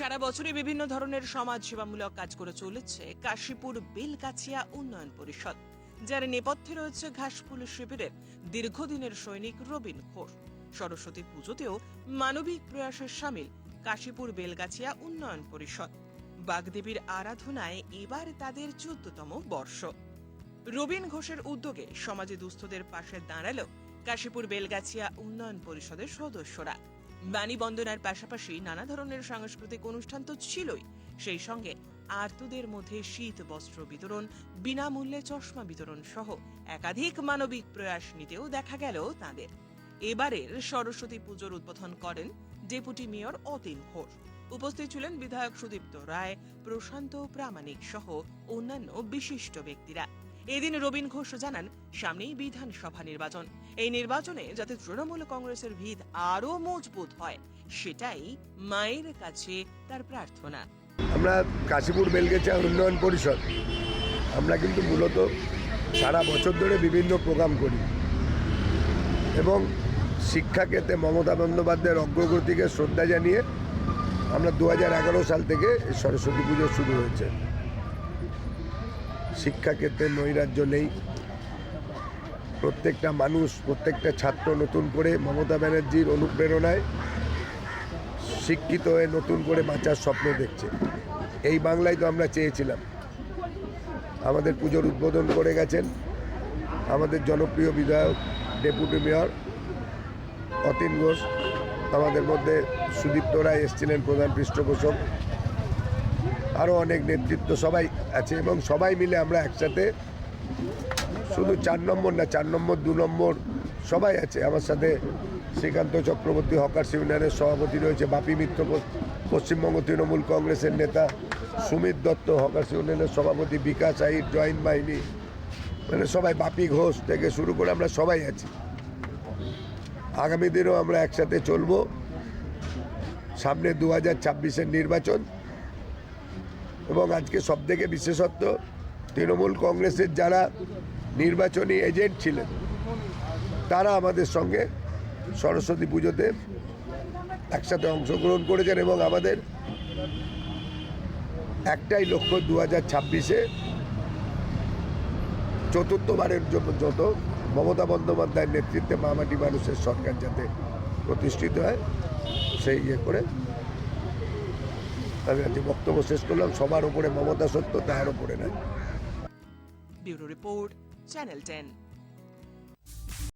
সারা বছরই বিভিন্ন ধরনের সমাজ সেবামূলক কাজ করে চলেছে কাশীপুর বেলগাছিয়া উন্নয়ন পরিষদ, যার নেপথ্যে রয়েছে ঘাসফুল শিবিরের দীর্ঘদিনের সৈনিক রবিন ঘোষ। সরস্বতী পুজোতেও মানবিক প্রয়াসের সামিল কাশীপুর বেলগাছিয়া উন্নয়ন পরিষদ। বাগদেবীর আরাধনায় এবার তাদের চোদ্দতম বর্ষ। রবীন ঘোষের উদ্যোগে সমাজে দুস্থদের পাশে দাঁড়াল কাশীপুর বেলগাছিয়া উন্নয়ন পরিষদের সদস্যরা। বাণী বন্দনার পাশাপাশি নানা ধরনের সাংস্কৃতিক অনুষ্ঠান তো ছিলই। সেই সঙ্গে আর্তদের মধ্যে শীত, বস্ত্র বিতরণ, বিনামূল্যে চশমা বিতরণ সহ একাধিক মানবিক প্রয়াস নিতেও দেখা গেল তাদের। এবারের সরস্বতী পুজোর উদ্বোধন করেন ডেপুটি মেয়র অতীন ঘোষ। উপস্থিত ছিলেন বিধায়ক সুদীপ্ত রায়, প্রশান্ত প্রামাণিক সহ অন্যান্য বিশিষ্ট ব্যক্তিরা। এদিন রবীন ঘোষ জানান, সামনেই বিধানসভা নির্বাচন। এই নির্বাচনে যাতে তৃণমূল কংগ্রেসের ভিত আরও মজবুত হয়, সেটাই মায়ের কাছে তার প্রার্থনা। আমরা কাশীপুর বেলগেচা উন্নয়ন পরিষদ, আমরা কিন্তু মূলত সারা বছর ধরে বিভিন্ন প্রোগ্রাম করি। এবং শিক্ষাক্ষেত্রে মমতা বন্দ্যোপাধ্যায়ের অগ্রগতিকে শ্রদ্ধা জানিয়ে আমরা দু হাজার এগারো সাল থেকে সরস্বতী পুজো শুরু হয়েছে। শিক্ষাক্ষেত্রে নৈরাজ্য নেই। প্রত্যেকটা মানুষ, প্রত্যেকটা ছাত্র নতুন করে মমতা ব্যানার্জির অনুপ্রেরণায় শিক্ষিত হয়ে নতুন করে বাঁচার স্বপ্ন দেখছে। এই বাংলায় তো আমরা চেয়েছিলাম। আমাদের পুজোর উদ্বোধন করে গেছেন আমাদের জনপ্রিয় বিধায়ক, ডেপুটি মেয়র অতীন ঘোষ। আমাদের মধ্যে সুদীপ্ত রায় এসেছিলেন প্রধান পৃষ্ঠপোষক। আরও অনেক নেতৃত্ব সবাই আছে এবং সবাই মিলে আমরা একসাথে শুধু চার নম্বর না, চার নম্বর, দু নম্বর সবাই আছে। আমার সাথে শ্রীকান্ত চক্রবর্তী, হকার ইউনিয়নের সভাপতি রয়েছে, বাপি মিত্র পশ্চিমবঙ্গ তৃণমূল কংগ্রেসের নেতা সুমিত দত্ত, হকার ইউনিয়নের সভাপতি বিকাশ আহির জয়েন্ট বাহিনী মানে সবাই, বাপি ঘোষ থেকে শুরু করে আমরা সবাই আছি। আগামী দিনেও আমরা একসাথে চলবো। সামনে দু হাজার নির্বাচন এবং আজকে সবথেকে বিশেষত্ব, তৃণমূল কংগ্রেসের যারা নির্বাচনী এজেন্ট ছিলেন, তারা আমাদের সঙ্গে সরস্বতী পুজোতে একসাথে অংশগ্রহণ করেছেন এবং আমাদের একটাই লক্ষ্য দু হাজার ছাব্বিশে চতুর্থবারের যত মমতা বন্দ্যোপাধ্যায়ের নেতৃত্বে মামাটি মানুষের সরকার যাতে প্রতিষ্ঠিত হয়, সেই ইয়ে করে আমি আজকে বক্তব্য শেষ করলাম। সবার উপরে মমতা সত্য, তার উপরে নয়। Bureau report, channel ten.